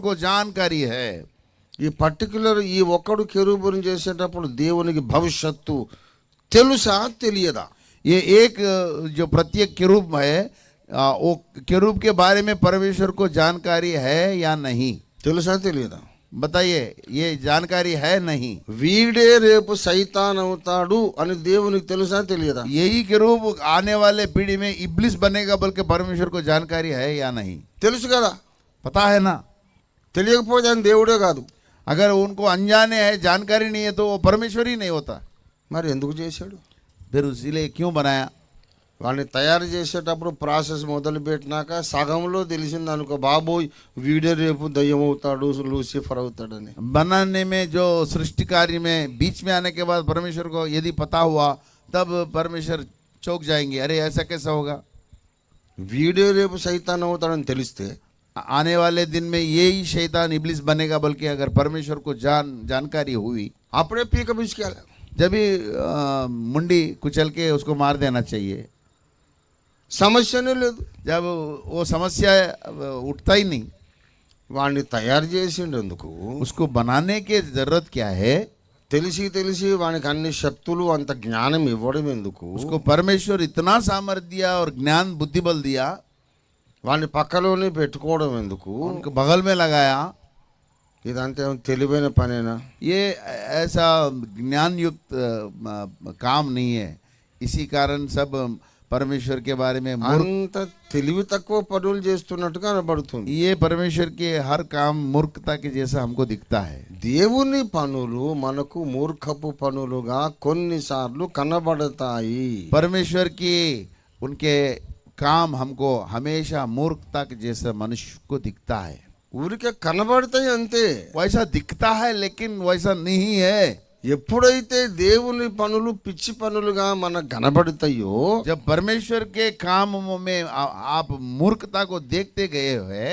को जानकारी है ఈ పర్టికులర్ ఈ ఒక్కడు కెరూబుని చేసేటప్పుడు దేవునికి భవిష్యత్తు తెలుసా తెలియదా ये एक अ, जो प्रत्येक किरूब है अ, वो किरूब के बारे में परमेश्वर को जानकारी है या नहीं తెలుసా తెలియదా बताइए ये जानकारी है नहीं వీడే రేపు సైతాన్ అవుతాడు అని దేవునికి తెలుసా తెలియదా यही किरूब आने वाले पीढ़ी में इब्लिस बनेगा बल्कि परमेश्वर को जानकारी है या नहीं తెలుసు కదా पता है ना देवड़े का अगर उनको अनजाने है जानकारी नहीं है तो वो परमेश्वर ही नहीं होता। मारे चैसा फिर उसी क्यों बनाया? वाणि तैयार चेट प्रासेस मोदीपेटाक सगम लोग बाबू वीडियो रेप दय्यमता लूसीफर अवता बनाने में जो सृष्टि कार्य में बीच में आने के बाद परमेश्वर को यदि पता हुआ तब परमेश्वर चौक जाएँगे। अरे ऐसा कैसा होगा? वीडियो रेप सही अवता आने वाले दिन में यही शैतान इब्लिस बनेगा बल्कि अगर परमेश्वर को जान जानकारी हुई అప్పుడే పీక పిచ్చుకెళ్ళ जब भी अ, मुंडी कुचल के उसको मार देना चाहिए సమస్యనే లేదు जब वो समस्या अ, उठता ही नहीं వాడిని తయారు చేసిండెందుకు उसको बनाने की जरूरत क्या है తెలిసి తెలిసి వానికి అన్ని శక్తులు అంత జ్ఞానం ఇవ్వడం ఎందుకు उसको परमेश्वर इतना सामर्थ्य दिया और ज्ञान बुद्धि बल दिया వాడిని పక్కలోనే పెట్టుకోవడం ఎందుకు उनको बगल में लगाया ఇదంతా ఏం తెలివైన పనేనా ये ऐसा ज्ञान युक्त अ, म- काम नहीं है इसी कारण सब परमेश्वर के बारे में मूर्ख అంత తెలివి తక్కువ పనులు చేస్తున్నట్టుగా కనబడుతుంది ये परमेश्वर के हर काम मूर्खता के जैसा हमको दिखता है దేవుని పనులు మనకు మూర్ఖపు పనులుగా కొన్నిసార్లు కనబడతాయి परमेश्वर की उनके काम हमको हमेशा मूर्खता के जैसा मनुष्य को दिखता है ఊరికే కనబడతాయి అంతే वैसा दिखता है लेकिन वैसा नहीं है ఎప్పుడైతే దేవుని పనులు పిచ్చి పనులుగా మనకు కనబడతాయో जब परमेश्वर के काम में आ- आप मूर्खता को देखते गए हुए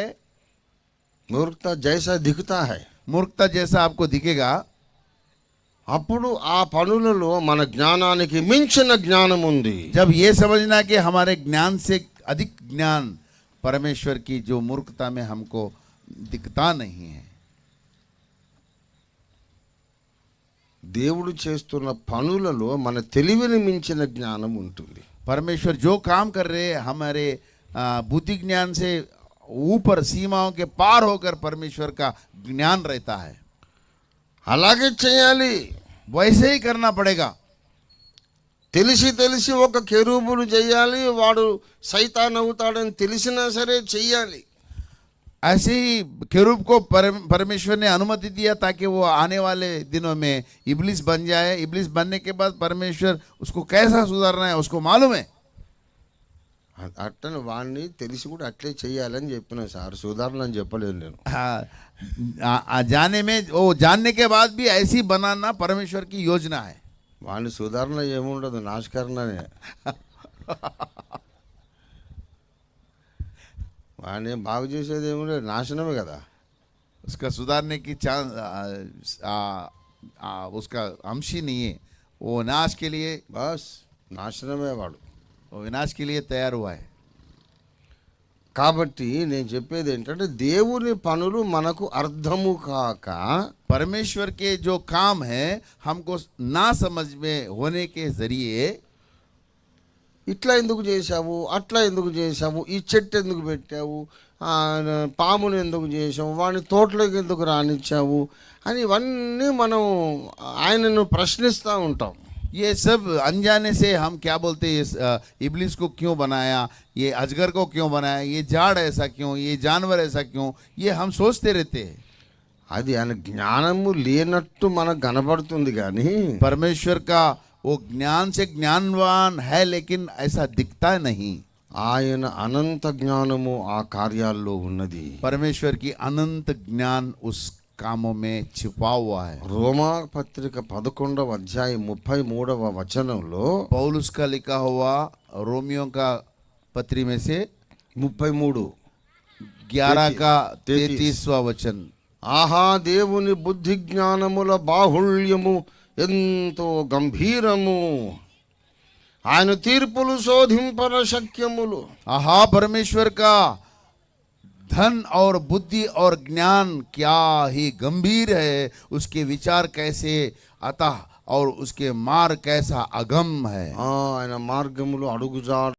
మూర్ఖత జైసా దిగుతా హై मूर्खता जैसा आपको दिखेगा అప్పుడు ఆ పనులలో మన జ్ఞానానికి మించిన జ్ఞానం ఉంది जब ये समझना कि हमारे ज्ञान से अधिक ज्ञान परमेश्वर की जो मूर्खता में हमको दिखता नहीं है దేవుడు చేస్తున్న పనులలో మన తెలివిని మించిన జ్ఞానం ఉంటుంది परमेश्वर जो काम कर रहे हैं हमारे आ, बुद्धि ज्ञान से ऊपर सीमाओं के पार होकर परमेश्वर का ज्ञान रहता है అలాగే చేయాలి वैसे ही करना पड़ेगा తెలిసి తెలిసి ఒక కెరూబులు చేయాలి వాడు సైతాన్ అవుతాడని తెలిసినా సరే చెయ్యాలి ऐसे ही केरूब को परम- परमेश्वर ने अनुमति दिया ताकि वो आने वाले दिनों में इबलिस बन जाए इबलिस बनने के बाद परमेश्वर उसको कैसा सुधारना है उसको मालूम है అ- అట్టని వాడిని తెలిసి కూడా అట్లే చెయ్యాలని చెప్పిన సార్ సుధారణ అని చెప్పలేదు నేను हाँ, आ- आ- जाने में वो जानने के बाद भी ऐसी बनाना परमेश्वर की योजना है వాడిని సుధారణ ఏముండదు నాశకరణనే వాడిని ఏం బాగు చేసేది ఏముండదు నాశనమే కదా उसका सुधारने की चांस आ, आ, उसका अंश ही नहीं है वो विनाश के लिए బస్ నాశనమే వాడు वो विनाश के लिए तैयार हुआ है కాబట్టి నేను చెప్పేది ఏంటంటే దేవుని పనులు మనకు అర్థము కాక परमेश्वर के जो काम है हमको ना समझ में होने के जरिए ఇట్లా ఎందుకు చేశావు అట్లా ఎందుకు చేశావు ఈ చెట్టు ఎందుకు పెట్టావు ఆ, పామును ఎందుకు చేసావు వాడిని తోటలోకి ఎందుకు రానిచ్చావు అని ఇవన్నీ మనం ఆయనను ప్రశ్నిస్తూ ఉంటాం ये सब अनजाने से हम क्या बोलते हैं इस, अ, इबलिस को क्यों बनाया ये अजगर को क्यों बनाया ये झाड़ ऐसा क्यों ये जानवर ऐसा क्यों ये हम सोचते रहते हैं అది ఆయన జ్ఞానము లేనట్టు మనకు కనబడుతుంది కానీ परमेश्वर का वो ज्ञान से ज्ञानवान है लेकिन ऐसा दिखता नहीं ఆయన అనంత జ్ఞానము ఆ కార్యాల్లో ఉన్నది परमेश्वर की अनंत ज्ञान उस कामों में छिपा हुआ है రోమా పత్రిక పదకొండవ అధ్యాయం ముప్పై మూడవ వచనంలో पौलुस का लिखा हुआ रोमियो का पत्री में से ముప్పై మూడు ग्यारह का तैतीस। तैतीसवा वचन ఆహా దేవుని బుద్ధి జ్ఞానముల బాహుళ్యము ఎంతో గంభీరము ఆయన తీర్పులు శోధింపన శక్యములు आहा परमेश्वर का धन और बुद्धि और ज्ञान क्या ही गंभीर है उसके विचार कैसे अतः और उसके मार्ग कैसा अगम है। आ, मार्ग